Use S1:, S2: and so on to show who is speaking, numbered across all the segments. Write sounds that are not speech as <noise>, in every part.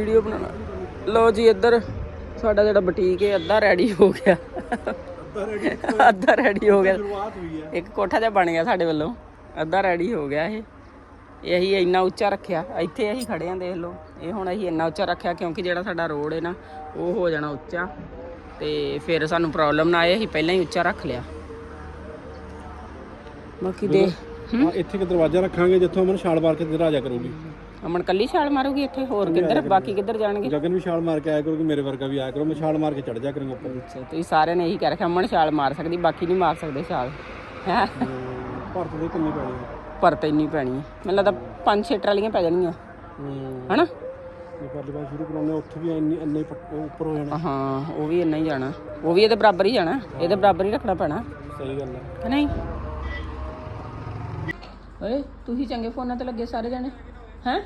S1: Video ਬਣਾਉਣਾ। ਲਓ ਜੀ ਇੱਧਰ ਸਾਡਾ ਜਿਹੜਾ ਬੁਟੀਕ ਹੈ ਅੱਧਾ ਰੈਡੀ ਹੋ ਗਿਆ। ਅੱਧਾ ਰੈਡੀ ਹੋ ਗਿਆ। ਇੱਕ ਕੋਠਾ ਜਿਹਾ ਬਣ ਗਿਆ ਸਾਡੇ ਵੱਲੋਂ। ਅੱਧਾ ਰੈਡੀ ਹੋ ਗਿਆ ਇਹ। ਇਹ ਇੰਨਾ ਉੱਚਾ ਰੱਖਿਆ। ਇੱਥੇ ਅਸੀਂ ਖੜੇ ਆਂ ਦੇਖ ਲਓ। ਇਹ ਹੁਣ ਅਸੀਂ ਇੰਨਾ ਉੱਚਾ ਰੱਖਿਆ ਕਿਉਂਕਿ ਜਿਹੜਾ ਸਾਡਾ ਰੋਡ ਹੈ ਨਾ ਉਹ ਹੋ ਜਾਣਾ ਉੱਚਾ। ਤੇ ਫਿਰ ਸਾਨੂੰ ਪ੍ਰੋਬਲਮ ਨਾ ਆਏ ਅਸੀਂ ਪਹਿਲਾਂ ਹੀ ਉੱਚਾ ਰੱਖ ਲਿਆ। ਬਾਕੀ ਦੇ
S2: ਇੱਥੇ ਇੱਕ ਦਰਵਾਜ਼ਾ ਰੱਖਾਂਗੇ ਜਿੱਥੋਂ ਅਮਨ ਛਾਲ ਮਾਰ ਕੇ ਇੱਧਰ ਆ ਜਾ ਕਰੂਗੀ।
S1: ਅਮਨ ਕੱਲੀ ਛਾਲ ਮਾਰੂਗੀ ਇੱਥੇ? ਹੋਰ ਕਿੱਧਰ? ਬਾਕੀ ਕਿੱਧਰ ਜਾਣਗੇ?
S2: ਗਗਨ ਵੀ ਛਾਲ ਮਾਰ ਕੇ ਆਇਆ ਕਰੂਗੀ ਮੇਰੇ ਵਰਗਾ ਵੀ ਆਇਆ ਕਰੋ ਮੈਂ ਛਾਲ ਮਾਰ ਕੇ ਚੜ ਜਾ ਕਰਾਂਗਾ ਉੱਪਰ
S1: ਅੱਛਾ ਤੁਸੀਂ ਸਾਰਿਆਂ ਨੇ ਇਹੀ ਕਹਿ ਰੱਖਿਆ ਅਮਨ ਛਾਲ ਮਾਰ ਸਕਦੀ ਬਾਕੀ ਨਹੀਂ ਮਾਰ ਸਕਦੇ ਛਾਲ। ਹੈ?
S2: ਭਾਰਤ ਦੇ ਕਿੰਨੀ ਪੈਣੀ ਹੈ
S1: ਪਰ ਤੇ ਇੰਨੀ ਪੈਣੀ ਹੈ ਮੈਨੂੰ ਲੱਗਦਾ ਪੰਜ ਛੇ ਟਰਾਲੀਆਂ ਪੈ ਜਾਣਗੀਆਂ। ਹਨਾ?
S2: ਜੇ ਪਰਲੀ ਵਾਰ ਸ਼ੁਰੂ ਕਰਾਉਂਦੇ ਉੱਥੇ ਵੀ ਇੰਨੀ ਇੰਨੇ ਉੱਪਰ ਹੋ ਜਾਣਾ।
S1: ਹਾਂ ਉਹ ਵੀ ਇੰਨਾ ਹੀ ਜਾਣਾ। ਉਹ ਵੀ ਇਹਦੇ ਬਰਾਬਰ ਹੀ ਜਾਣਾ। ਇਹਦੇ ਬਰਾਬਰ ਹੀ ਰੱਖਣਾ ਪੈਣਾ।
S2: ਸਹੀ ਗੱਲ ਹੈ
S1: ਨਹੀਂ? ਓਏ ਤੁਸੀਂ ਚੰਗੇ ਫੋਨਾਂ ਤੇ ਲੱਗੇ ਸਾਰੇ ਜਣੇ। ਹੈ?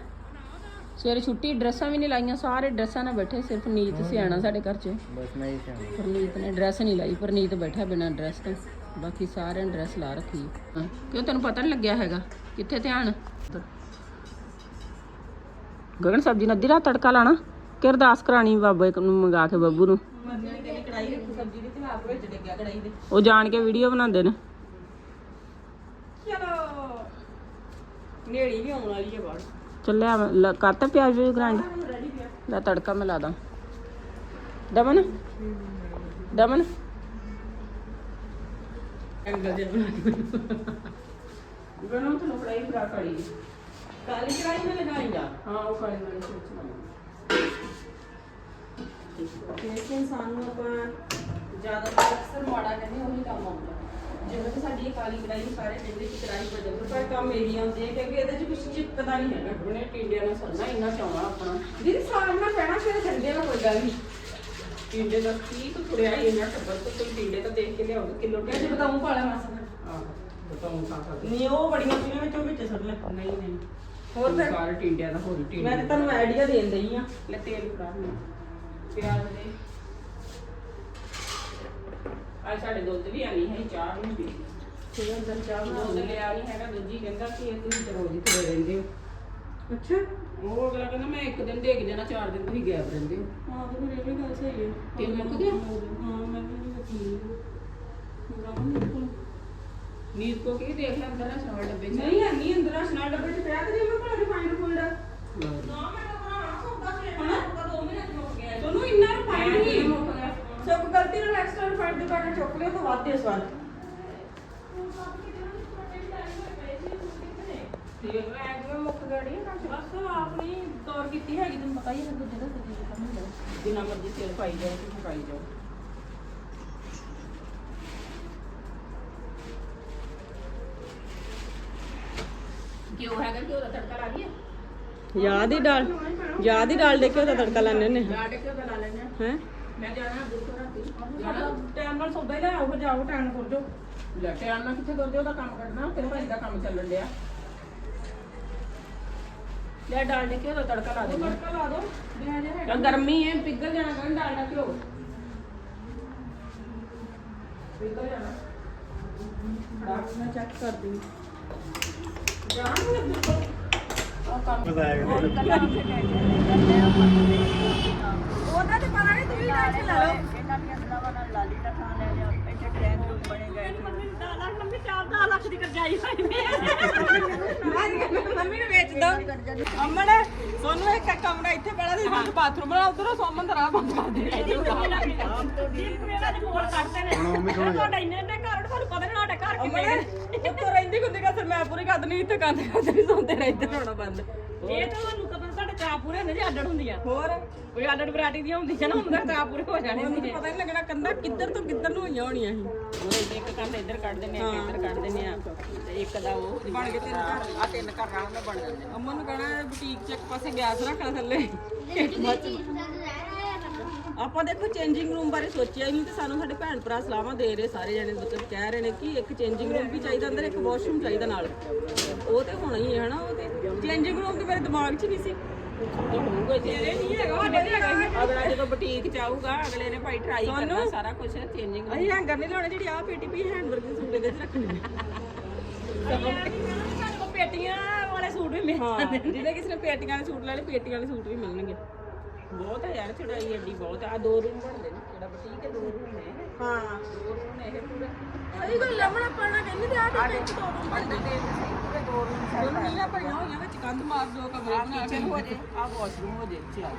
S1: ਸਵੇਰੇ ਛੁੱਟੀ ਡਰੈਸਾਂ ਵੀ ਨਹੀਂ ਲਾਈਆਂ ਸਾਰੇ ਡਰੈਸਾਂ ਨਾਲ ਬੈਠੇ ਸਿਰਫ ਨੀਤ ਸਿਆਣਾ ਸਾਡੇ ਘਰ 'ਚ।
S2: ਬਸ ਮੈਂ ਹੀ ਸਿਆਣਾ।
S1: ਪਰਨੀਤ ਨੇ ਡਰੈਸ ਨਹੀਂ ਲਾਈ ਪਰਨੀਤ ਬੈਠਾ ਬਿਨਾਂ ਡਰੈਸ ਤੋਂ। ਬਾਕੀ ਸਾਰਿਆਂ ਨੇ ਡਰੈਸ ਲਾ ਰੱਖੀ। ਹੈ ਹਾਂ, ਕਿਉਂ ਤੈਨੂੰ ਪਤਾ ਨਹੀਂ ਲੱਗਿਆ ਹੈਗਾ? ਕਿੱਥੇ ਧਿਆਨ? ਗਗਨ ਸਬਜ਼ੀ ਨੂੰ ਅੱਧੀ ਰਾਤ ਤੜਕਾ ਲਾਣਾ? ਕਿ ਅਰਦਾਸ ਕਰਾਣੀ ਬਾਬੇ ਨੂੰ ਮੰਗਾ ਕੇ ਬੱਬੂ ਨੂੰ? ਉਹ ਜਾਣ ਕੇ ਵੀਡੀਓ ਬਣਾਉਂਦੇ ਨੇ।
S3: ਨੇੜੀ ਵੀ ਆਉਣ ਵਾਲੀ ਹੈ ਬਾਹਰ।
S1: ਚੱਲਿਆ ਲ- ਕਰਤਾ ਪਿਆਜ਼ ਵੀ ਗ੍ਰਾਈਂਡ ਲੈ ਤੜਕਾ ਮੈਂ ਲਾ ਦਾਂ। ਦਮਨ? ਦਮਨ?
S3: ਗਨੋਂ ਕਿ ਇਨਸਾਨ ਨੂੰ ਆਪਾਂ ਜ਼ਿਆਦਾ ਅਕਸਰ ਮਾੜਾ ਕਹਿੰਦੇ ਉਹੀ ਕੰਮ ਆਉਂਦਾ। ਜਿਵੇਂ ਕਿ ਸਾਡੀ ਇਹ ਕਾਲੀ ਕੜਾਈ ਸਾਰੇ ਕਹਿੰਦੇ ਕਿ ਕੜਾਈ ਬਦਲ ਦੋ ਪਰ ਕੰਮ ਇਹੀ ਆਉਂਦੇ ਆ ਕਿਉਂਕਿ ਇਹਦੇ 'ਚ ਕੁਝ ਚਿਪਕਦਾ ਨਹੀਂ ਹੈਗਾ।
S1: ਉਹਨੇ ਟਿੰਡਿਆਂ ਨਾਲ ਸਰਨਾ ਇੰਨਾ ਚਾਉਣਾ ਆਪਣਾ।
S3: ਦੀਦੀ ਸਾਗ ਨਾਲ ਪੈਣਾ ਫਿਰ ਠੰਡੇ ਨਾਲ ਕੋਈ ਗੱਲ ਨਹੀਂ।
S1: ਟਿੰਡੇ ਦਾ ਕੀ ਤੂੰ ਤੁਰਿਆ ਹੀ ਇੰਨਾ ਟੱਬਰ ਤੋਂ ਕੋਈ ਟਿੰਡੇ ਤਾਂ ਦੇਖ ਕੇ ਲਿਆਉਂਦਾ ਕਿਲੋ
S3: ਕਿਉਂਕਿ ਬਤਾਉਂ ਪਾਲਾ ਮਾਸਾ
S1: ਹਾਂ ਬਤਾਉਂ ਖਾ ਸਕਦੇ
S3: ਨਹੀਂ ਉਹ ਬੜੀਆਂ ਪੀਆਂ ਵਿੱਚੋਂ ਵਿੱਚ ਸੁੱਟ ਲੈ।
S1: ਨਹੀਂ ਨਹੀਂ।
S3: ਹੋਰ ਫਿਰ?
S1: ਸਾਰੇ ਟਿੰਡਿਆਂ ਦਾ ਹੋਰ ਟਿੰਡੇ
S3: ਮੈਂ ਤਾਂ ਤੁਹਾਨੂੰ ਆਈਡੀਆ ਦੇਣ ਦਈ ਆ।
S1: ਲੈ ਤੇਲ ਫੜਾ ਪਿਆਜ਼ ਦੇ। ਆ ਸਾਡੇ ਦੁੱਧ ਵੀ ਆਣੀ ਹੈ ਚਾਹ ਵੀ ਨਹੀਂ ਪੀਣੀ
S3: ਹੈ ਅੰਦਰ ਚਾਹ
S1: ਦੁੱਧ ਲਿਆ ਨਹੀਂ ਹੈਗਾ ਦੂਜੀ ਕਹਿੰਦਾ ਕਿ ਇਹ ਤੁਸੀਂ ਤਾਂ ਰੋਜ਼ ਹੀ ਤੁਰੇ ਰਹਿੰਦੇ ਹੋ।
S3: ਅੱਛਾ।
S1: ਉਹ ਅਗਲਾ ਕਹਿੰਦਾ ਮੈਂ ਇੱਕ ਦਿਨ ਦੇ ਕੇ ਜਾਣਾ ਚਾਰ ਦਿਨ ਤੁਸੀਂ ਗੈਪ ਰਹਿੰਦੇ ਹੋ।
S3: ਹਾਂ ਤੇ ਫਿਰ ਇਹ ਵੀ ਗੱਲ ਸਹੀ ਹੈ।
S1: ਤੇਲ ਮੁੱਕ ਗਿਆ?
S3: ਹਾਂ ਮੈਂ ਵੀ ਨਹੀਂ ਰੱਖੀ
S1: ਨੀਤ ਕੋ ਕੀ ਦੇਖ ਲੈ ਅੰਦਰ ਨਾ ਸਵਾਲ ਡੱਬੇ ਚ।
S3: ਨਹੀਂ ਹੈ ਨਹੀਂ ਅੰਦਰ ਅਸਨਾ ਡੱਬੇ ਚ ਪਿਆ ਤੇ ਮੈਂ ਕੋਲ ਰਿਫਾਈਨਡ ਫੂਡ। ਨਾ ਮੈਂ ਤਾਂ ਬਣਾਉਣਾ ਸੌਦਾ ਸੀ ਹਣਾ ਤਾਂ 2 ਮਹੀਨੇ ਚ ਮੁੱਕ ਗਿਆ ਤੁਹਾਨੂੰ ਇੰਨਾ ਰਿਫਾਈਨਡ
S1: ਐਂ
S3: ਨਹੀਂ
S1: ਕਿਵੇਂ ਮੁੱਕ ਗਿਆ?
S3: ਸਭ ਗਲਤੀ ਨਾਲ ਐਕਸਟਰਾ ਰਿਫਾਈਨਡ ਦੇ ਪੈਕਟ ਚੁੱਕ ਲਿਓ ਤਾਂ ਵੱਧ ਦੇ ਸਵਾਦ
S1: ਠੀਕ ਹੈ ਐ ਕਿਵੇਂ ਮੁੱਕ ਗੜੀ ਨਾ
S3: ਬਸ ਆਪਣੀ ਦੌਰ ਕੀਤੀ ਹੈਗੀ ਤੁਹਾਨੂੰ ਪਤਾ ਹੀ ਹੈ ਦੂਜੇ ਦਾ ਸੱਜੇ ਦਾ ਕੰਮ ਹੁੰਦਾ
S1: ਜਿੰਨਾ ਮਰਜ਼ੀ ਤੇਲ ਪਾਈ ਜਾਓ ਤੁਸੀਂ ਪਾਈ ਜਾਓ ਕਿਉਂ ਹੈਗਾ ਕਿ ਉਹਦਾ ਤੜਕਾ ਲਾ ਦਈਏ
S3: ਯਾਦ ਹੀ ਡਾਲ ਯਾਦ ਹੀ ਡਾਲ ਦੇ ਕੇ ਉਹਦਾ ਤੜਕਾ ਲਾਣੇ ਨੇ
S1: ਜਾ ਕੇ ਉਹਦਾ ਲਾ ਲੈਣੇ
S3: ਹੈ
S1: ਮੈਂ ਜਾਣਾ ਗੁਰੂ ਰਾਤੀ। ਜਾਣਾ।
S3: ਟਾਈਮ ਨਾਲ ਸੌਦਾ ਹੀ ਲੈ ਆਓ ਜਾਓ ਟਾਈਮ ਕਰ ਜੋ
S1: ਲੈ ਟਾਈਮ ਨਾਲ ਕਿੱਥੇ ਕਰਦੇ ਉਹਦਾ ਕੰਮ ਕੱਢਣਾ ਤੇਰੇ ਭਾਈ ਦਾ ਕੰਮ ਚੱਲਣ ਡਿਆ। ਲੈ ਡਾਲ ਦੇ ਕੇ ਉਹਦਾ ਤੜਕਾ ਲਾ ਦੇ
S3: ਤੜਕਾ ਲਾ ਦੋ ਬਿਨਾਂ ਜੇ
S1: ਤਾਂ ਗਰਮੀ ਹੈ ਪਿਘਲ ਜਾਣਾ ਕਰਨ ਡਾਲਣਾ ਘਿਓ। ਪਿਘਲ ਜਾਣਾ।
S3: ਫੜਾ ਮੈਂ ਚੈੱਕ ਕਰਦੀ।
S1: ਜਾਣ ਨੂੰ ਬਿਲਕੁਲ ਉਹ ਕੰਮ
S2: ਬਤਾਇਆ
S3: ਉਹਦਾ ਮੰਮੀ ਨੂੰ ਵੇਚ ਦੋ ਅਮਨ ਸੋਨੂੰ ਇੱਕ ਕਮਰਾ ਇੱਥੇ ਬੜਾ ਸੀ ਸਾਨੂੰ ਬਾਥਰੂਮ ਬਣਾ ਉਧਰ ਸੋਮਨ ਦਾ ਰਾਹ ਬੰਦ ਕਰ ਦੇ ਉੱਤੋਂ ਰਹਿੰਦੀ ਹੁੰਦੀ ਕਾ ਸਰ ਮੈਂ ਪੂਰੀ ਕੱਦ ਨਹੀਂ ਇੱਥੇ ਕੰਦ ਕੰਦ ਸੌਂਦੇ ਰਹਿੰਦੇ ਹੋਣਾ ਬੰਦ ਇਹ ਤਾਂ ਤੁਹਾਨੂੰ ਕਦੋਂ ਤੁਹਾਡੇ ਚਾਹ ਪੂਰੇ ਹੁੰਦੇ ਜੀ ਅੱਡੜ ਹੁੰਦੀਆਂ। ਹੋਰ? ਕੋਈ ਅੱਡੜ ਵੈਰਾਈਟੀ ਦੀਆਂ ਹੁੰਦੀਆਂ ਨਾ ਹੁੰਦਾ ਚਾਹ ਪੂਰੇ ਹੋ ਜਾਣੇ ਸੀ ਪਤਾ ਨਹੀਂ ਲੱਗਣਾ ਕੰਦਾ ਕਿੱਧਰ ਤੋਂ ਕਿੱਧਰ ਨੂੰ ਹੋਈਆਂ ਹੋਣੀਆਂ ਸੀ।
S1: ਉਹਦੇ ਇੱਕ ਕੰਨ ਇੱਧਰ ਕੱਢ ਦਿੰਦੇ ਆ ਇੱਕ ਇੱਧਰ ਕੱਢ ਦਿੰਦੇ ਆ ਤੇ ਇੱਕ ਦਾ ਉਹ
S3: ਬਣ ਗਏ ਤਿੰਨ ਘਰ।
S1: ਆ ਤਿੰਨ ਘਰ ਨਾਲ ਬਣ ਜਾਂਦੇ
S3: ਅਮਨ ਨੂੰ ਕਹਣਾ ਬੁਟੀਕ 'ਚ ਇੱਕ ਪਾਸੇ ਗੈਸ ਰੱਖਣਾ ਥੱਲੇ। ਆਪਾਂ ਦੇਖੋ ਚੇਂਜਿੰਗ ਰੂਮ ਬਾਰੇ ਸੋਚਿਆ ਹੀ ਨਹੀਂ ਤੇ ਸਾਨੂੰ ਸਾਡੇ ਭੈਣ ਭਰਾ ਸਲਾਹਾਂ ਦੇ ਰਹੇ ਸਾਰੇ ਜਣੇ ਮਤਲਬ ਕਹਿ ਰਹੇ ਨੇ ਕਿ ਇੱਕ ਚੇਂਜਿੰਗ ਰੂਮ ਵੀ ਚਾਹੀਦਾ ਅੰਦਰ ਇੱਕ ਵਾਸ਼ਰੂਮ ਚਾਹੀਦਾ ਨਾਲ। ਉਹ ਤੇ ਹੋਣਾ ਹੀ ਹੈ ਹਨਾ ਉਹ ਤੇ। ਚੇਂਜਿੰਗ ਰੂਮ ਤੇ ਮੇਰੇ ਦਿਮਾਗ 'ਚ ਨਹੀਂ ਸੀ।
S1: ਹੋਊਗਾ ਜੀ।
S3: ਨਹੀਂ ਹੈਗਾ ਸਾਡੇ ਤੇ ਹੈਗਾ।
S1: ਅਗਲਾ ਜਦੋਂ ਬੁਟੀਕ ਚ ਆਊਗਾ ਅਗਲੇ ਨੇ ਭਾਈ ਟਰਾਈ ਕਰਨਾ ਸਾਰਾ ਕੁਝ ਚੇਂਜਿੰਗ
S3: ਅਸੀਂ ਹੈਂਗਰ ਨਹੀਂ ਲਾਉਣੇ ਜਿਹੜੀ ਆ ਪੇਟੀ ਪਈ ਹੈਂਡ ਵਰਕ ਦੇ ਸੂਟ ਇਹਦੇ 'ਚ ਰੱਖਣੀ ਸਾਡੇ ਕੋਲ ਪੇਟੀਆਂ ਵਾਲੇ ਸੂਟ ਵੀ ਮਿਲ ਜਾਂਦੇ ਜਿਹਦੇ ਕਿਸੇ ਨੇ ਪੇਟੀਆਂ ਵਾਲੇ ਸੂਟ ਲੈ ਲਏ ਪੇਟੀਆਂ ਵਾਲੇ ਸੂਟ ਵੀ ਮਿਲਣਗੇ।
S1: ਬਹੁਤ ਹੈ ਯਾਰ ਚੜਾਈ ਐਡੀ ਬਹੁਤ ਆ। ਦੋ ਰੂਮ ਬਣਦੇ ਨੇ ਜਿਹੜਾ ਬੁਟੀਕ ਹੈ ਦੋ ਰੂਮ ਨੇ
S3: ਹਾਂ।
S1: ਦੋ ਰੂਮ ਨੇ ਇਹ ਪੂਰੇ।
S3: ਗੱਲ ਹੈ ਬਣਾ ਪੜਨਾ ਕਹਿੰਦੀ ਤੇ ਆ ਦੇ ਦੋ ਰੂਮ
S1: ਬੰਦੇ ਦੇ ਪੂਰੇ ਦੋ ਰੂਮ
S3: ਦੋਨੋਂ ਨੀਆਂ ਹੋਈਆਂ ਵਿੱਚ ਕੰਧ ਮਾਰ ਦੋ ਕਮਰੇ ਬਣਾ ਕੇ
S1: ਕਿਚਨ ਹੋ ਜੇ ਆ ਵਾਸ਼ਰੂਮ ਹੋ ਜੇ ਚਲ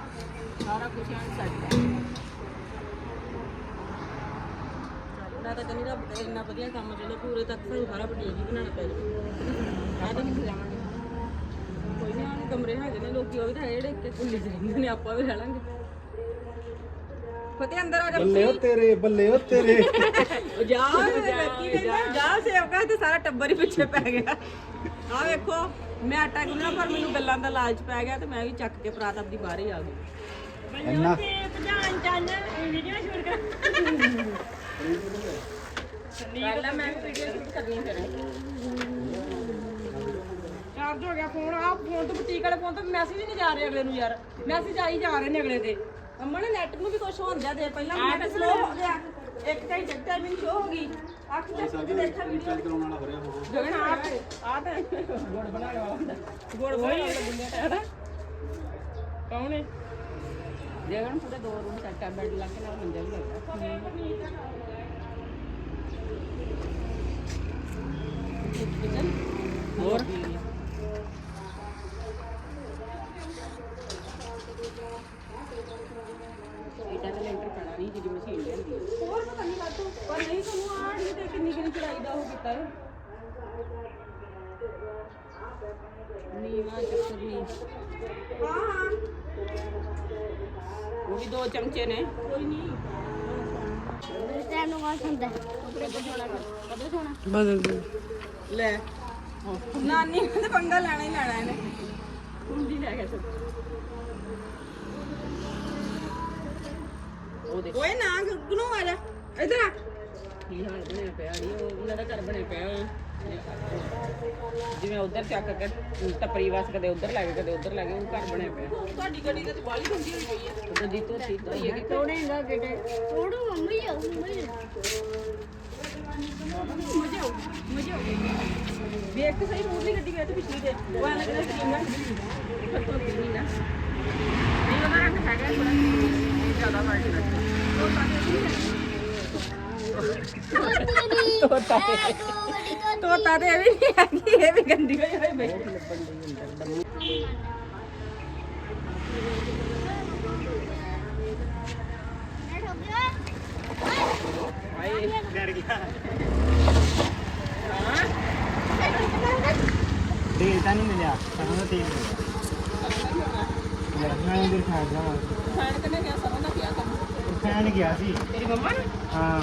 S1: ਸਾਰਾ ਕੁਝ ਆਂ ਸੈੱਟ ਹੈ
S3: ਮੈਂ ਤਾਂ ਕਹਿੰਦੀ ਰੱਬ ਦਾ ਇੰਨਾ ਵਧੀਆ ਕੰਮ ਚੱਲੇ ਪੂਰੇ ਤੱਕ ਸਾਨੂੰ ਸਾਰਾ ਬਟੀਕ ਹੀ ਬਣਾਉਣਾ ਪੈ ਜਾਵੇ ਆ ਤਾਂ ਕੋਈ ਨਾ ਕਮਰੇ ਹੈਗੇ ਨੇ, ਲੋਕੀ ਉਹ ਵੀ ਤਾਂ ਜਿਹੜੇ ਕੁੱਲੀ ਚ ਰਹਿੰਦੇ ਨੇ, ਆਪਾਂ ਵੀ ਰਹਿ ਲਾਂਗੇ। ਫਤਿਹ ਅੰਦਰ ਆ ਜਾ
S2: ਬੱਲੇ ਓ ਤੇਰੇ ਬੱਲੇ ਓ ਤੇਰੇ। <laughs>
S3: ਜਾ ਜਾ। ਸੇਵਕਾ ਤੇ ਸਾਰਾ ਟੱਬਰ ਹੀ ਪਿੱਛੇ ਪੈ ਗਿਆ। ਆ ਵੇਖੋ ਮੈਂ ਆਟਾ ਗੁੰਨਣਾ ਪਰ ਮੈਨੂੰ ਗੱਲਾਂ ਦਾ ਲਾਲਚ ਪੈ ਗਿਆ ਤੇ ਮੈਂ ਵੀ ਚੱਕ ਕੇ ਪਰਾਤ ਆਪਦੀ ਬਾਹਰ ਹੀ ਆ ਗਈ।
S2: ਇੰਨਾ
S3: ਭਜਾਨ ਚੰਨ ਵੀਡੀਓ ਸ਼ੂਟ ਕਰ।
S1: ਪਹਿਲਾਂ ਮੈਂ ਵੀਡੀਓ ਸ਼ੂਟ ਕਰਨੀ ਫਿਰ।
S3: ਚਾਰਜ ਹੋ ਗਿਆ ਫੋਨ ਆ ਫੋਨ ਤੋਂ ਬੁਟੀਕ ਵਾਲੇ ਫੋਨ ਤੋਂ ਮੈਸੇਜ ਨਹੀਂ ਜਾ ਰਹੇ ਅਗਲੇ ਨੂੰ ਯਾਰ। ਮੈਸੇਜ ਆਈ ਜਾ ਰਹੇ ਨੇ ਅਗਲੇ ਦੇ। ਅੰਮਾ ਨੇ ਨੈਟ ਨੂੰ ਵੀ ਕੁਝ ਹੁੰਦਾ ਦੇ ਪਹਿਲਾਂ ਨੈਟ ਸਲੋ ਹੋ ਗਿਆ। ਇੱਕ ਘੰਟੇ ਦੀ ਟਾਈਮਿੰਗ ਸ਼ੋ ਹੋ ਗਈ। ਅੱਖ ਤੇ ਕੁਝ ਦੇਖਿਆ ਵੀਡੀਓ
S2: ਰੀਚਾਰਜ ਕਰਾਉਣ ਵਾਲਾ ਭਰਿਆ ਹੋਊ
S3: ਜਗਨ ਆ ਆ ਤਾਂ ਗੁੜ ਬਣਾਉਣ ਵਾਲਾ ਹੁੰਦਾ ਗੁੜ ਬਣਾਉਣ ਵਾਲਾ ਬੰਦੇ ਦਾ ਕੌਣ ਹੈ?
S1: ਦੇਖਣ ਪੂਰੇ ਦੋ ਰੂਮ ਸੈੱਟ ਆ ਬੈੱਡ ਲਾ ਕੇ ਨਾਲ ਮੰਜਾ ਵੀ ਲੱਗਾ ਹੋਰ ਇਹਦਾ ਤਾਂ ਲੈਂਟਰ ਪੈਣਾ ਨਹੀਂ ਜਿਹੜੀ ਮਸ਼ੀਨ ਲੈਂਦੀ ਹੈ
S3: ਹੋਰ ਪਤਾ ਨਹੀਂ ਕਾਤੋਂ ਪਰ ਨਹੀਂ ਤੁਹਾਨੂੰ ਆੜ ਨਹੀਂ ਤੇ ਕਿੰਨੀ ਕਿੰਨੀ ਚੜਾਈ ਦਾ ਉਹ ਕੀਤਾ ਹੈ
S1: ਨੀਵਾ ਚੱਕਰ। ਨਹੀਂ ਉਹ ਵੀ ਦੋ ਚਮਚੇ ਨੇ।
S3: ਕੋਈ ਨਹੀਂ
S4: ਤੈਨੂੰ ਕੌਣ ਸੁਣਦਾ
S1: ਕਦੋਂ ਸੋਣਾ
S3: ਬਦਲ ਦੇ। ਲੈ। ਨਾਨੀ ਨੇ ਤਾਂ ਪੰਗਾ ਲੈਣਾ ਹੀ ਲੈਣਾ ਇਹਨੇ।
S1: ਕੁੰਡੀ ਲੈ ਗਿਆ ਸਭ। ਉਹ ਦੇ
S3: ਓਏ ਨਾ ਗੁੱਗਨੂ ਆ ਜਾ। ਇੱਧਰ ਆ।
S1: ਕੀ ਹਾਲ ਬਣਿਆ ਪਿਆ ਨੀ ਉਹ ਉਹਨਾਂ ਦਾ ਘਰ ਬਣਿਆ ਪਿਆ ਹੋਇਆ। ਜਿਵੇਂ ਉਧਰ ਚੱਕ ਕੇ ਟੱਪਰੀ ਵਾਸ ਕਦੇ ਉਧਰ ਲੈ ਕੇ ਕਦੇ ਉਧਰ ਲੈ ਕੇ ਉਹ ਘਰ ਬਣਿਆ ਪਿਆ
S3: ਤੁਹਾਡੀ ਗੱਡੀ ਤੇ ਬਾਲੀ ਗੰਦੀ ਹੋਈ ਪਈ ਹੈ
S1: ਉਧਰ ਦੀ ਧੋਤੀ ਧੋਈ ਹੈ
S4: ਤੋੜੇਗਾ ਕਿਤੇ ਤੋੜੂ ਮੰਮੀ ਆ ਮੰਮੀ
S3: ਮਜ਼ਾ ਆਉ ਮਜ਼ਾ ਆਉ ਵੇਖ ਤੇ ਸਹੀ ਮੂਵੀ ਗੱਡੀ ਵੇਖ ਤੇ ਪਿਛਲੀ ਤੇ ਉਹ ਐਂ ਲੱਗਦਾ ਕਰੀਮ ਨਾਲ
S1: ਇੱਕ ਧੋਤੀ ਨਹੀਂ ਨਾ ਨਹੀਂ ਉਹਦਾ ਰੰਗ ਹੈਗਾ ਥੋੜਾ ਜ਼ਿਆਦਾ ਵਾਈਟ
S4: ਤੋਤਾ
S3: ਤੋਤਾ ਤੇ ਇਹ ਵੀ ਨਹੀਂ ਹੈਗੀ ਇਹ ਵੀ ਗੰਦੀ ਹੋਈ ਹੋਈ ਪਈ
S2: ਤੇਲ ਤਾਂ ਨਹੀਂ ਮਿਲਿਆ ਸਾਨੂੰ ਤਾਂ ਤੇਲ ਮਿਲਿਆ। ਮੈਂ ਇਧਰ ਖਾ ਗਿਆ
S1: ਖਾਣ ਕਨੇ ਗਿਆ ਸਰੋਂ ਦਾ ਪਿਆ ਕੰਮ?
S2: ਫੈਨ ਗਿਆ ਸੀ।
S1: ਤੇਰੀ ਮੰਮਾ ਨੇ?
S2: ਹਾਂ।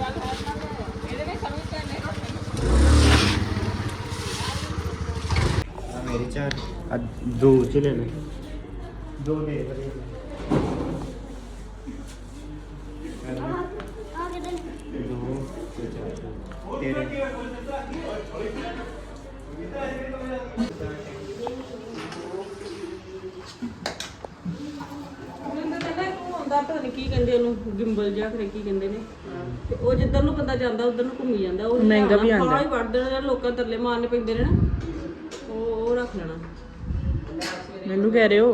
S1: ਇਹਦੇ ਵਿੱਚ ਸਰੋਂ ਕਰਨੇ
S2: ਆ ਮੇਰੀ ਚਾਰ ਆ ਦੋ ਚ ਲੈ ਲੈ ਦੋ ਦੇ ਬਰੇ
S4: ਆ ਕਿਤੇ
S2: ਦੋ ਤੇ ਚਾਰ ਤੇਰੇ
S3: ਮੈਨੂੰ ਤਾਂ ਕਹਿੰਦਾ ਉਹ ਆਉਂਦਾ ਪਤਾ ਨਹੀਂ ਕੀ ਕਹਿੰਦੇ ਉਹਨੂੰ ਗਿੰਬਲ ਜਿਹਾ ਫਿਰ ਕੀ ਕਹਿੰਦੇ ਨੇ। ਤੇ ਉਹ ਜਿੱਧਰ ਨੂੰ ਬੰਦਾ ਜਾਂਦਾ ਉਧਰ ਨੂੰ ਘੁੰਮੀ ਜਾਂਦਾ। ਉਹ ਮਹਿੰਗਾ ਵੀ ਆਉਂਦਾ। ਹੀ ਵੜ ਦੇਣਾ ਜਿਹੜਾ ਲੋਕਾਂ ਤਰਲੇ ਮਾਰਨੇ ਪੈਂਦੇ ਨੇ ਨਾ। ਉਹ ਉਹ ਰੱਖ ਲੈਣਾ।
S1: ਮੈਨੂੰ ਕਹਿ ਰਹੇ ਹੋ।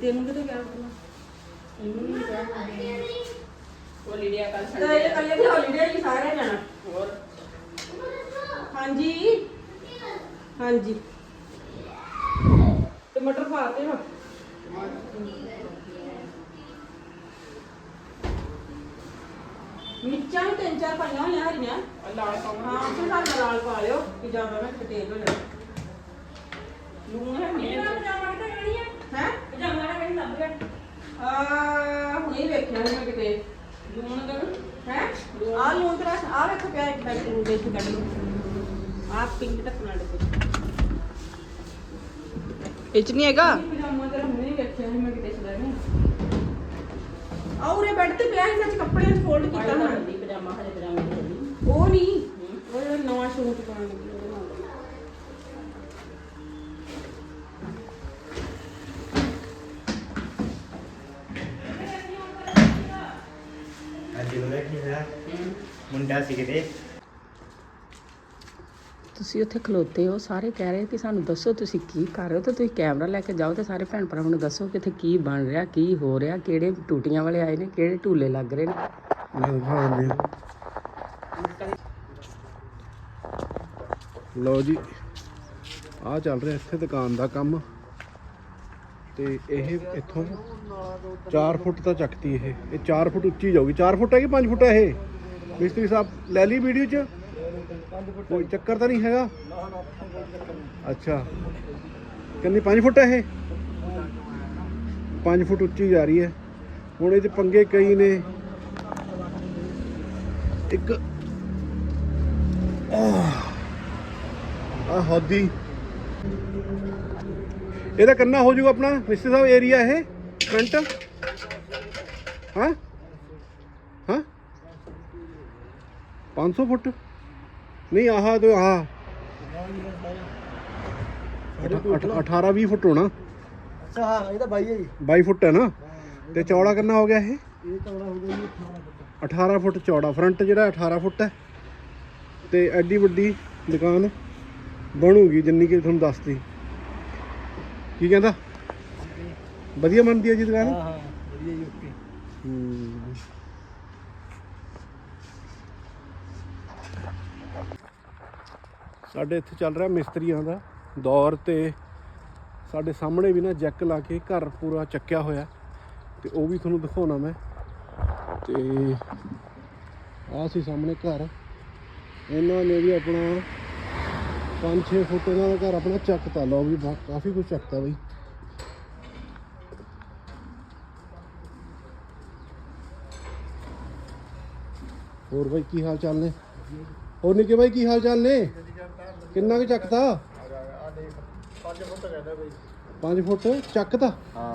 S3: ਤੈਨੂੰ ਕਿਤੇ ਕਿਹਾ ਪਹਿਲਾਂ
S1: ਉਹ ਲਿੜਿਆ ਕੱਲ
S3: ਤੇ ਇਹ ਕੱਲੇ ਦੀ ਹੌਲੀਡੇ ਹੀ ਸਾਰੇ ਜਾਣਾ।
S1: ਹੋਰ?
S3: ਹਾਂਜੀ। ਹਾਂਜੀ। ਟਮਾਟਰ ਪਾਤੇ ਹਾਂ ਮਿਰਚਾਂ ਵੀ ਤਿੰਨ ਚਾਰ ਪਾਈਆਂ ਹੋਈਆਂ ਹਰੀਆਂ।
S1: ਲਾਲ ਪਾਉਣਾ
S3: ਹਾਂ ਫਿਰ ਨਾਲ ਲਾਲ ਪਾ ਲਿਓ ਕਿ ਜ਼ਿਆਦਾ ਨਾ ਤੇਜ਼ ਹੋ ਜਾਵੇ
S1: ਲੂਣ ਹੈ ਨਹੀਂ
S3: ਪਜਾਮਾ ਕਿੱਥੇ ਗਣੀ ਹੈ? ਹੈ ਪਜਾਮਾ ਨਾ ਕਹੀਂ ਲੱਭ ਗਿਆ? ਆ ਹੁਣੇ ਹੀ ਵੇਖਿਆ ਮੈਂ ਕਿਤੇ।
S1: ਲੂਣ ਦਾ
S3: ਹੈ? ਆ ਲੂਣ ਤੇਰਾ ਆ ਵੇਖ ਪਿਆ ਇੱਕ ਪੈਕਟ ਨੂੰ ਦੇਖ ਕੱਢ ਲਓ। ਆ ਪਿੰਕ ਢੱਕਣਾ ਡੱਬੇ
S1: ਇਹ ਚ ਨਹੀਂ ਹੈਗਾ
S3: ਪਜਾਮਾ ਤੇਰਾ ਹੁਣੇ ਹੀ ਵੇਖਿਆ ਸੀ ਮੈਂ ਕਿਤੇ ਚਲਾ ਨਹੀਂ ਆ ਉਰੇ ਬੈੱਡ ਤੇ ਪਿਆ ਸੀ ਸੱਚ ਕੱਪੜਿਆਂ 'ਚ ਫੋਲਡ ਕੀਤਾ ਹੋਣਾ।
S1: ਪਜਾਮਾ ਹਰੇ ਪਜਾਮੇ ਦੀ
S3: ਉਹ ਨਹੀਂ ਉਹ ਜਿਹੜਾ ਨਵਾਂ ਸ਼ੂਟ ਪਾਉਣ ਲੱਗੀ ਉਹਦੇ ਨਾਲ
S2: ਅੱਜ ਉਹਦਾ ਕੀ ਹੋਇਆ? ਮੁੰਡਾ ਸੀ ਕਿਤੇ?
S1: ਤੁਸੀਂ ਉੱਥੇ ਖਲੋਤੇ ਹੋ, ਸਾਰੇ ਕਹਿ ਰਹੇ ਕਿ ਸਾਨੂੰ ਦੱਸੋ ਤੁਸੀਂ ਕੀ ਕਰ ਰਹੇ ਹੋ ਤੇ ਤੁਸੀਂ ਕੈਮਰਾ ਲੈ ਕੇ ਜਾਓ ਤੇ ਸਾਰੇ ਭੈਣ ਭਰਾਵਾਂ ਨੂੰ ਦੱਸੋ ਕਿ ਇੱਥੇ ਕੀ ਬਣ ਰਿਹਾ, ਕੀ ਹੋ ਰਿਹਾ, ਕਿਹੜੇ ਟੂਟੀਆਂ ਵਾਲੇ ਆਏ ਨੇ, ਕਿਹੜੇ ਢੂਲੇ ਲੱਗ ਰਹੇ ਨੇ।
S2: ਲਓ ਜੀ ਆ ਚੱਲ ਰਿਹਾ ਇੱਥੇ ਦੁਕਾਨ ਦਾ ਕੰਮ ਤੇ ਇਹ ਇੱਥੋਂ 4 ਫੁੱਟ ਤਾਂ ਚੱਕਤੀ ਇਹ ਇਹ 4 ਫੁੱਟ ਉੱਚੀ ਜਾਊਗੀ। 4 ਫੁੱਟ ਹੈ ਕਿ 5 ਫੁੱਟ ਹੈ ਇਹ? ਮਿਸਤਰੀ ਸਾਹਿਬ, ਲੈ ਲਈ ਵੀਡੀਓ 'ਚ? ਕੋਈ ਚੱਕਰ ਤਾਂ ਨਹੀਂ ਹੈਗਾ? ਅੱਛਾ। ਕਿੰਨੀ 5 ਫੁੱਟ ਹੈ ਇਹ? 5 ਫੁੱਟ ਉੱਚੀ ਜਾ ਰਹੀ ਹੈ। ਹੁਣ ਇਹਦੇ ਪੰਗੇ ਕਈ ਨੇ। ਇੱਕ ਆ ਹੌਦੀ। ਇਹਦਾ ਕੰਨਾ ਹੋ ਜਾਊਗਾ ਆਪਣਾ, ਮਿਸਟਰ ਸਾਹਿਬ ਏਰੀਆ ਇਹ? ਫਰੰਟ ਹਾਂ? ਹਾਂ? 500 ਫੁੱਟ? ਨਹੀਂ ਆਹ ਤੇ ਆਹ। 18 20 ਫੁੱਟ ਹੋਣਾ।
S5: ਅੱਛਾ ਹਾਂ ਇਹ ਤਾਂ ਬਾਈ ਹੈ ਜੀ।
S2: 22 ਫੁੱਟ ਹੈ ਨਾ? ਤੇ ਚੌੜਾ ਕਿੰਨਾ ਹੋ ਗਿਆ ਇਹ?
S5: ਇਹ ਚੌੜਾ ਹੋ ਗਿਆ ਜੀ
S2: 18 ਫੁੱਟ। ਚੌੜਾ। ਫਰੰਟ ਜਿਹੜਾ 18 ਫੁੱਟ ਹੈ। ਤੇ ਐਡੀ ਵੱਡੀ ਦੁਕਾਨ ਬਣੂਗੀ ਜਿੰਨੀ ਕਿ ਤੁਹਾਨੂੰ ਦੱਸਤੀ। ਕੀ ਕਹਿੰਦਾ? ਵਧੀਆ ਬਣਦੀ ਹੈ ਜੀ ਦੁਕਾਨ?
S5: ਹਾਂ ਹਾਂ ਵਧੀਆ ਜੀ ਓਕੇ।
S2: ਹੂੰ। ਸਾਡੇ ਇੱਥੇ ਚੱਲ ਰਿਹਾ ਮਿਸਤਰੀਆਂ ਦਾ ਦੌਰ ਤੇ ਸਾਡੇ ਸਾਹਮਣੇ ਵੀ ਨਾ ਜੈਕ ਲਾ ਕੇ ਘਰ ਪੂਰਾ ਚੱਕਿਆ ਹੋਇਆ। ਤੇ ਉਹ ਵੀ ਤੁਹਾਨੂੰ ਦਿਖਾਉਣਾ ਮੈਂ। ਤੇ ਆ ਸੀ ਸਾਹਮਣੇ ਘਰ। ਇਹਨਾਂ ਨੇ ਵੀ ਆਪਣਾ 5-6 ਫੁੱਟ ਇਹਨਾਂ ਦਾ ਘਰ ਆਪਣਾ ਚੱਕਤਾ। ਲਓ ਵੀ ਕਾਫੀ ਕੁਝ ਚੱਕਤਾ ਬਈ। ਹੋਰ ਬਾਈ, ਕੀ ਹਾਲ ਚਾਲ ਨੇ? ਹੋਰ ਨਿੱਕੇ ਬਾਈ, ਕੀ ਹਾਲ ਚਾਲ ਨੇ? ਕਿੰਨਾ ਕੁ ਚੱਕਤਾ
S5: 5 ਫੁੱਟ ਕਹਿੰਦਾ ਬਾਈ
S2: 5 ਫੁੱਟ ਚੱਕਤਾ
S5: ਹਾਂ।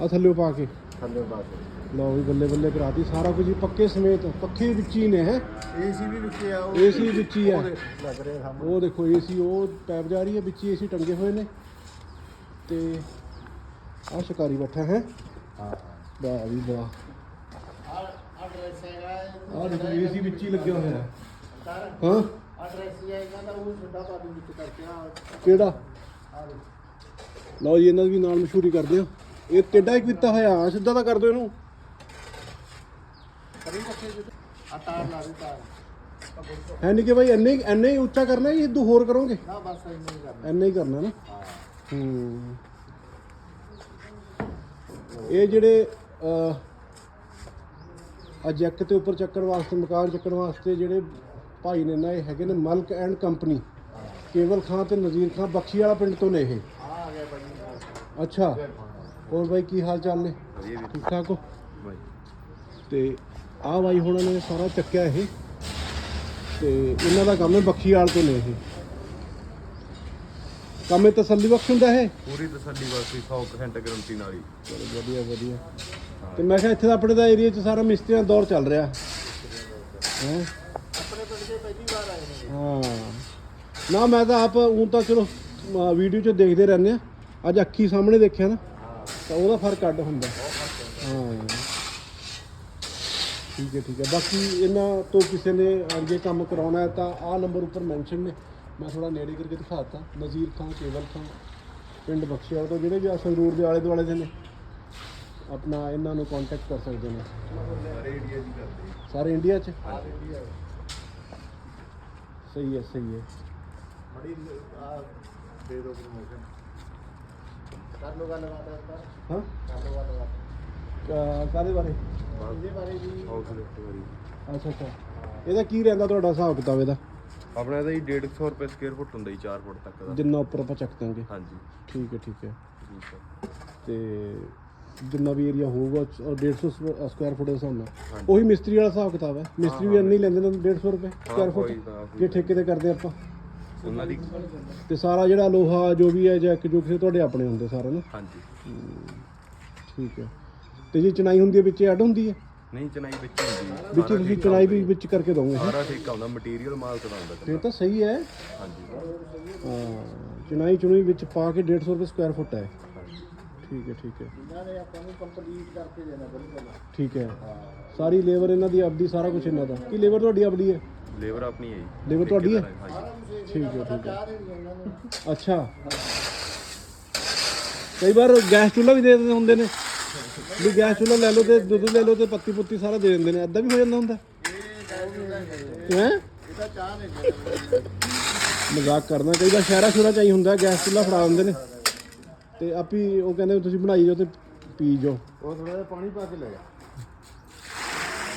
S2: ਆ ਥੱਲੇ ਪਾ ਕੇ।
S5: ਥੱਲੇ ਬਾਅਦ
S2: ਲਓ ਵੀ ਬੱਲੇ ਬੱਲੇ ਕਰਾਤੀ। ਸਾਰਾ ਕੁਝ ਹੀ ਪੱਕੇ ਸਮੇਤ ਪੱਖੇ ਵਿੱਚ ਹੀ ਨੇ ਹੈ?
S5: ਏਸੀ ਵੀ ਵਿੱਚ ਆ ਉਹ
S2: ਏਸੀ ਵਿੱਚ ਹੀ ਹੈ
S5: ਲੱਗ ਰਿਹਾ ਸਾਹਮਣੇ।
S2: ਉਹ ਦੇਖੋ ਏਸੀ ਉਹ ਪੈਪ ਜਾ ਰਹੀ ਹੈ ਵਿੱਚ ਏਸੀ ਟੰਗੇ ਹੋਏ ਨੇ। ਤੇ ਆ ਸ਼ਿਕਾਰੀ ਬੈਠਾ ਹੈ?
S5: ਹਾਂ।
S2: ਵਾਹ ਵੀ ਵਾਹ।
S5: ਐਡਰੈਸ ਹੈਗਾ
S2: ਆ ਦੇਖੋ ਏਸੀ ਵਿੱਚ ਹੀ ਲੱਗਿਆ ਹੋਇਆ। ਹੈ ਹਾਂ?
S5: ਐਡਰੈਸ ਹੀ ਹੈਗਾ ਤਾਂ ਉਹ ਛੋਟਾ ਪਾ ਦੂੰ ਵਿੱਚ ਕਰਕੇ। ਆ
S2: ਕਿਹੜਾ?
S5: ਆ ਦੇ
S2: ਲਓ ਜੀ ਇਹਨਾਂ ਦੀ ਵੀ ਨਾਲ ਮਸ਼ਹੂਰੀ ਕਰਦੇ ਆ। ਇਹ ਟੇਡਾ ਹੀ ਕੀਤਾ ਹੋਇਆ ਆ ਸਿੱਧਾ ਤਾਂ ਕਰ ਦਿਓ ਇਹਨੂੰ।
S5: ਕਰੀ ਰੱਖੇ ਜੀ ਆ ਤਾਰ ਲਾ ਦੇ ਤਾਰ।
S2: ਹੈ ਨਹੀਂ ਕਿ ਭਾਈ ਹੀ ਇੰਨੇ ਹੀ ਉੱਚਾ ਕਰਨਾ ਹੈ ਇਦੋਂ ਹੋਰ ਕਰੋਗੇ?
S5: ਨਾ ਬਸ ਇੰਨਾ ਹੀ ਕਰਨਾ।
S2: ਇੰਨਾ ਹੀ ਕਰਨਾ ਨਾ?
S5: ਹਾਂ।
S2: ਇਹ ਜਿਹੜੇ ਆ ਜੈਕ ਤੇ ਉੱਪਰ ਚੱਕਣ ਵਾਸਤੇ ਮਕਾਨ ਚੱਕਣ ਵਾਸਤੇ ਜਿਹੜੇ ਭਾਈ ਨੇ ਨਾ ਇਹ ਹੈਗੇ ਨੇ ਮਲਕ ਐਂਡ ਕੰਪਨੀ। ਕੇਵਲ ਖਾਂ ਤੇ ਨਜ਼ੀਰ ਖਾਂ ਬਖਸ਼ੀ ਵਾਲਾ ਪਿੰਡ ਤੋਂ ਨੇ ਇਹ।
S5: ਆ ਆ ਗਿਆ
S2: ਅੱਛਾ। ਹੋਰ ਬਾਈ ਕੀ ਹਾਲ ਚਾਲ ਨੇ? ਠੀਕ ਠਾਕ ਹੋ? ਤੇ ਆਹ ਬਾਈ ਹੁਣਾਂ ਨੇ ਸਾਰਾ ਚੱਕਿਆ ਇਹ। ਤੇ ਇਹਨਾਂ ਦਾ ਕੰਮ ਹੈ ਬਖਸ਼ੀ ਵਾਲ ਤੋਂ ਨੇ ਇਹ। ਕੰਮ ਤਸੱਲੀ ਬਖਸ਼ ਹੁੰਦਾ ਹੈ
S6: ਪੂਰੀ ਤਸੱਲੀ ਵਾਸਤੇ 100% ਗਰੰਟੀ ਨਾਲ ਹੀ।
S2: ਚਲੋ ਵਧੀਆ ਵਧੀਆ। ਤੇ ਮੈਂ ਕਿਹਾ ਇੱਥੇ ਤਾਂ ਆਪਣੇ ਦਾ ਏਰੀਆ 'ਚ ਸਾਰਾ ਮਿਸਤਰੀਆਂ ਦਾ ਦੌਰ ਚੱਲ ਰਿਹਾ। ਹੈ?
S5: ਆਪਣੇ ਪਿੰਡ ਦੇ ਪਹਿਲੀ ਵਾਰ ਆਏ ਨੇ।
S2: ਹਾਂ। ਨਾ ਮੈਂ ਤਾਂ ਆਪ ਉਂ ਤਾਂ ਚਲੋ ਵੀਡੀਓ 'ਚ ਦੇਖਦੇ ਰਹਿੰਦੇ ਆ ਅੱਜ ਅੱਖੀ ਸਾਹਮਣੇ ਦੇਖਿਆ ਨਾ ਤਾਂ ਉਹਦਾ ਫ਼ਰਕ ਅੱਡ ਹੁੰਦਾ। ਹਾਂ। ਠੀਕ ਹੈ ਠੀਕ ਹੈ। ਬਾਕੀ ਇਹਨਾਂ ਤੋਂ ਕਿਸੇ ਨੇ ਅੱਗੇ ਕੰਮ ਕਰਾਉਣਾ ਹੈ ਤਾਂ ਆਹ ਨੰਬਰ ਉੱਪਰ ਮੈਂਸ਼ਨ ਨੇ। ਮੈਂ ਥੋੜਾ ਨੇੜੇ ਕਰਕੇ ਦਿਖਾਤਾ ਨਜ਼ੀਰ ਖਾਨ ਕੇਵਲ ਖਾਨ ਪਿੰਡ ਬਖਸ਼ੀਵਾਲ ਤੋਂ ਜਿਹੜੇ ਵੀ ਆ ਸੰਗਰੂਰ ਦੇ ਆਲੇ ਦੁਆਲੇ ਦੇ ਨੇ। ਆਪਣਾ ਇਹਨਾਂ ਨੂੰ ਕੰਟੈਕਟ ਕਰ ਸਕਦੇ ਨੇ। ਸਾਰੇ ਇੰਡੀਆ 'ਚ? ਸਹੀ ਹੈ ਸਹੀ ਹੈ। ਹਾਂ? ਕਾ- ਕਾਹਦੇ ਬਾਰੇ?
S5: ਇਹਦੇ ਬਾਰੇ ਵੀ
S6: ਹਾਊਸ ਲਿਫਟ ਵਾਰੀ
S2: ਅੱਛਾ ਅੱਛਾ। ਇਹਦਾ ਕੀ ਰਹਿੰਦਾ ਤੁਹਾਡਾ ਹਿਸਾਬ ਕਿਤਾਬ ਇਹਦਾ?
S6: ਆਪਣਾ ਤਾਂ ਜੀ 150 ਰੁਪਏ ਸਕੁਅਰ ਫੁੱਟ ਹੁੰਦਾ ਜੀ 4 ਫੁੱਟ ਤੱਕ ਦਾ।
S2: ਜਿੰਨਾ ਉੱਪਰ ਆਪਾਂ ਚੱਕ ਦਾਂਗੇ
S6: ਹਾਂਜੀ।
S2: ਠੀਕ ਹੈ ਠੀਕ ਹੈ।
S6: ਠੀਕ ਹੈ।
S2: ਤੇ ਜਿੰਨਾ ਵੀ ਏਰੀਆ ਹੋਊਗਾ ਉਹ 150 ਸਕੁਆਇਰ ਫੁੱਟ ਦੇ ਹਿਸਾਬ ਨਾਲ। ਉਹੀ ਮਿਸਤਰੀ ਵਾਲਾ ਹਿਸਾਬ ਕਿਤਾਬ ਹੈ। ਮਿਸਤਰੀ ਵੀ ਇੰਨੇ ਹੀ। ਲੈਂਦੇ ਨੇ 150 ਰੁਪਏ ਸਕੁਆਇਰ ਫੁੱਟ
S6: ਉਹੀ ਤਾਂ,
S2: ਜੇ ਠੇਕੇ ਤੇ ਕਰਦੇ ਆਪਾਂ।
S6: ਉਹਨਾਂ ਦੀ
S2: ਤੇ ਸਾਰਾ ਜਿਹੜਾ ਲੋਹਾ ਜੋ ਵੀ ਹੈ ਜੈਕ ਜੋ ਕਿਸੇ ਤੁਹਾਡੇ ਆਪਣੇ ਹੁੰਦੇ ਸਾਰਾ ਨਾ।
S6: ਹਾਂਜੀ।
S2: ਠੀਕ ਹੈ। ਤੇ ਜੇ ਚਣਾਈ ਹੁੰਦੀ ਹੈ ਵਿੱਚ ਐਡ ਹੁੰਦੀ ਹੈ?
S6: ਨਹੀਂ ਚਨਾਈ ਵਿੱਚ ਹੀ ਹੁੰਦੀ ਜੀ।
S2: ਵਿੱਚ
S6: ਸਾਰਾ
S2: ਤੁਸੀਂ ਚਣਾਈ ਵੀ
S6: ਹੁੰਦਾ
S2: ਵਿੱਚ ਕਰਕੇ ਦੋਗੇ
S6: ਜੀ। ਸਾਰਾ ਠੀਕ ਆਉਂਦਾ ਮਟੀਰੀਅਲ ਮਾਲ
S2: ਫਿਰ ਤਾਂ ਸਹੀ ਹੈ।
S6: ਹਾਂਜੀ।
S2: ਹਾਂ ਚੁਣਾਈ ਚੁਣਾਈ ਵਿੱਚ ਪਾ ਕੇ 150 ਰੁਪਏ ਸਕੁਆਇਰ ਫੁੱਟ ਹੈ। ਠੀਕ ਹੈ ਠੀਕ ਹੈ।
S5: ਇਹਨਾਂ ਨੇ ਆਪਾਂ ਨੂੰ ਕੰਪਲੀਟ ਕਰਕੇ ਦੇਣਾ ਬਿਲਕੁਲ
S2: ਠੀਕ ਹੈ। ਸਾਰੀ ਲੇਬਰ ਇਹਨਾਂ ਦੀ ਆਪਦੀ ਸਾਰਾ ਕੁਝ ਇਹਨਾਂ ਦਾ। ਕੀ ਲੇਬਰ ਤੁਹਾਡੀ ਆਪਦੀ ਹੈ?
S6: ਲੇਬਰ ਆਪਣੀ ਹੈ ਜੀ।
S2: ਲੇਬਰ ਤੁਹਾਡੀ ਹੈ? ਠੀਕ ਹੈ ਠੀਕ ਹੈ। ਅੱਛਾ। ਕਈ ਵਾਰ ਗੈਸ ਚੁੱਲ੍ਹਾ ਵੀ ਦੇ ਦਿੰਦੇ ਹੁੰਦੇ ਨੇ। ਵੀ ਗੈਸ ਚੁੱਲ੍ਹਾ ਲੈ ਲਓ ਤੇ ਦੁੱਧ ਲੈ ਲਓ ਤੇ ਪੱਤੀ ਪੁੱਤੀ ਸਾਰਾ ਦੇ ਦਿੰਦੇ ਨੇ। ਐਦਾਂ ਵੀ ਹੋ ਜਾਂਦਾ ਹੁੰਦਾ? ਹੈ?
S5: ਇਹਦਾ ਚਾਹ ਨਹੀਂ
S2: ਮਜ਼ਾਕ ਕਰਨਾ। ਕਈ ਵਾਰ ਸ਼ਹਿਰਾ ਸ਼ੁਰਾ ਚਾਹੀ ਹੁੰਦਾ ਗੈਸ ਚੁੱਲ੍ਹਾ ਫੜਾ ਦਿੰਦੇ ਨੇ। ਤੇ ਆਪੀ ਉਹ ਕਹਿੰਦੇ ਤੁਸੀਂ ਬਣਾਈ ਜਾਓ ਤੇ ਪੀ ਜਾਓ।
S5: ਉਹ ਥੋੜਾ ਜਿਹਾ ਪਾਣੀ ਪਾ ਕੇ ਲੈ ਜਾ।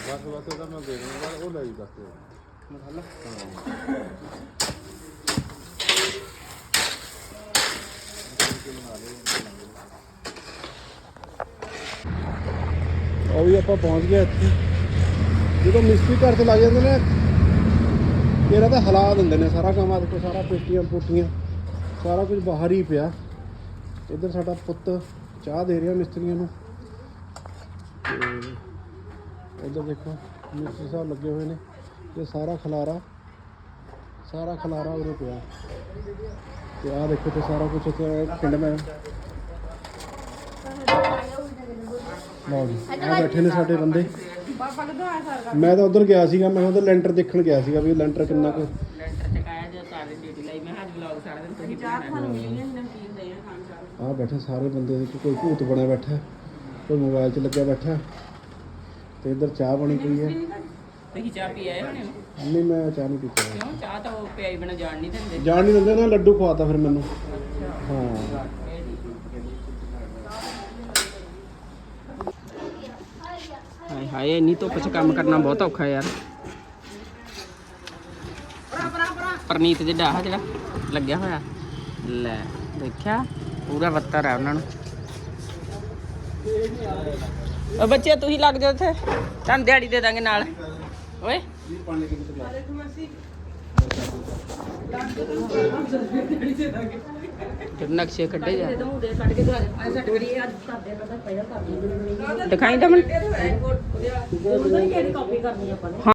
S5: ਬਸ ਬਸ ਉਹਦਾ ਮੈਂ ਦੇ ਦੂੰਗਾ ਉਹ ਲੈ ਜੀ ਬਸ।
S2: ਉਹ ਵੀ ਆਪਾਂ ਪਹੁੰਚ ਗਏ ਇੱਥੇ। ਜਦੋਂ ਮਿਸਤਰੀ ਘਰ ਤੇ ਲੱਗ ਜਾਂਦੇ ਨੇ ਤੇਰਾ ਤਾਂ ਹਲਾ ਦਿੰਦੇ ਨੇ ਸਾਰਾ ਕੰਮ ਆ ਦੇਖੋ ਸਾਰਾ ਪੇਟੀਆਂ ਪੋਟੀਆਂ ਸਾਰਾ ਕੁਝ ਬਾਹਰ ਹੀ ਪਿਆ। ਇੱਧਰ ਸਾਡਾ ਪੁੱਤ ਚਾਹ ਦੇ ਰਿਹਾ ਮਿਸਤਰੀਆਂ ਨੂੰ। ਤੇ ਇੱਧਰ ਦੇਖੋ ਮਿਸਤਰੀ ਸਾਹਿਬ ਲੱਗੇ ਹੋਏ ਨੇ ਤੇ ਸਾਰਾ ਖਲਾਰਾ ਸਾਰਾ ਖਲਾਰਾ ਉਰੇ ਪਿਆ। ਤੇ ਆਹ ਦੇਖੋ ਤੇ ਸਾਰਾ ਕੁਝ ਇੱਥੇ ਪਿੰਡ ਮੈਂ ਲਓ ਜੀ ਆ ਬੈਠੇ ਨੇ ਸਾਡੇ ਬੰਦੇ। ਮੈਂ ਤਾਂ ਉਧਰ ਗਿਆ ਸੀਗਾ ਮੈਂ ਉਧਰ ਲੈਂਟਰ ਦੇਖਣ ਗਿਆ ਸੀਗਾ ਵੀ ਲੈਂਟਰ ਕਿੰਨਾ ਕੁ
S1: ਲੈਂਟਰ ਚਕਾਇਆ ਜੋ ਸਾਰੇ ਡਿਊਟੀ ਲਈ। ਮੈਂ ਅੱਜ ਵਲੌਗ ਸਾਰਾ ਦਿਨ ਤੁਸੀਂ ਬਣਾਉਣਾ।
S2: ਆ ਬੈਠੇ ਸਾਰੇ ਬੰਦੇ ਦੇ ਕੋਈ ਭੂਤ ਬਣਿਆ ਬੈਠਾ ਕੋਈ ਮੋਬਾਈਲ 'ਚ ਲੱਗਿਆ ਬੈਠਾ ਤੇ ਇੱਧਰ ਚਾਹ ਬਣੀ ਪਈ ਹੈ।
S1: ਤੁਸੀਂ ਚਾਹ ਪੀ ਆਏ ਹੋਣੇ ਹੋ?
S2: ਨਹੀਂ ਮੈਂ ਚਾਹ ਨਹੀਂ ਪੀਤੀ।
S1: ਕਿਉਂ? ਚਾਹ ਤਾਂ ਉਹ ਪਿਆਈ ਬਿਨਾ ਜਾਣ ਨਹੀਂ ਦਿੰਦੇ।
S2: ਜਾਣ ਨਹੀਂ ਦਿੰਦੇ ਨਾ ਲੱਡੂ ਖਵਾਤਾ ਫਿਰ ਮੈਨੂੰ। ਹਾਂ।
S1: ਹਾਏ ਹਾਏ ਇੰਨੀ ਧੁੱਪ 'ਚ ਕੰਮ ਕਰਨਾ ਬਹੁਤ ਔਖਾ ਯਾਰ। ਪਰਨੀਤ ਦੇ ਡਾਹ ਜਿਹੜਾ ਲੱਗਿਆ ਹੋਇਆ। ਲੈ ਦੇਖਿਆ? ਪੂਰਾ ਵੱਤਰ ਆ ਉਹਨਾਂ ਨੂੰ। ਓ ਬੱਚੇ ਤੁਸੀਂ ਲੱਗ ਜਾਓ ਇੱਥੇ। ਤੁਹਾਨੂੰ ਦਿਹਾੜੀ ਦੇ ਦਾਂਗੇ ਨਾਲ। ਓਏ। ਤੇ ਨਕਸ਼ੇ ਕੱਢੇ ਜਾ। ਦਿਖਾਈ ਦਮਨ?
S3: ਉਹਦੀ